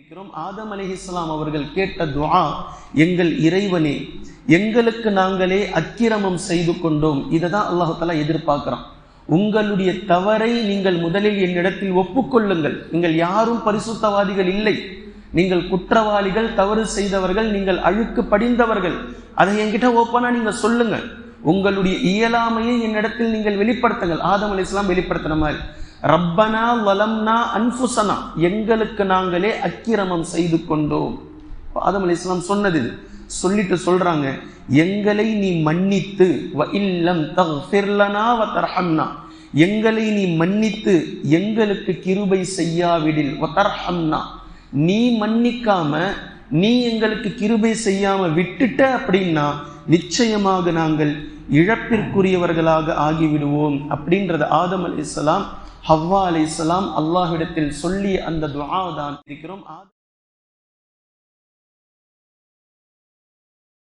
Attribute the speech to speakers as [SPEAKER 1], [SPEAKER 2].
[SPEAKER 1] இருக்கிறோம் ஆதம் அலிஹிஸ்லாம் அவர்கள் கேட்ட துவா எங்கள் இறைவனே எங்களுக்கு நாங்களே அக்கிரமம் செய்து கொண்டோம். இதை தான் அல்லாஹாலா எதிர்பார்க்கிறோம் எதிர்பார்க்கிறான். உங்களுடைய தவறை நீங்கள் முதலில் என்னிடத்தில் ஒப்புக்கொள்ளுங்கள். நீங்கள் யாரும் பரிசுத்தவாதிகள் இல்லை. நீங்கள் குற்றவாளிகள் தவறு செய்தவர்கள் நீங்கள் அழுக்கு படிந்தவர்கள். அதை என்கிட்ட ஓப்பனா நீங்க சொல்லுங்க. உங்களுடைய இயலாமையை என்னிடத்தில் நீங்கள் வெளிப்படுத்துங்கள். ஆதம் அலிஸ்லாம் வெளிப்படுத்தின மாதிரி. ரப்பனா வலம்னா அன்புசனா. எங்களுக்கு நாங்களே அக்கிரமம் செய்து கொண்டோம். ஆதம் அலி இஸ்லாம் சொன்னது இது சொல்லிட்டு சொல்றாங்க எங்களை நீ மன்னித்து வ இல்லம் தஃபிர்லனா வ தர்ஹம்னா. எங்களை நீ மன்னித்து எங்களுக்கு கிருபை செய்யாவிடில் வ தர்ஹம்னா. நீ மன்னிக்காம நீ எங்களுக்கு கிருபை செய்யாம விட்டுட்ட அப்படின்னா நிச்சயமாக நாங்கள் இழப்பிற்குரியவர்களாக ஆகிவிடுவோம் அப்படின்றது ஆதம் அலி இஸ்லாம் ஹவ்வா அலி இஸ்லாம் அல்லாஹ்விடத்தில் சொல்லி அந்த துவா தான் இருக்கிறோம்.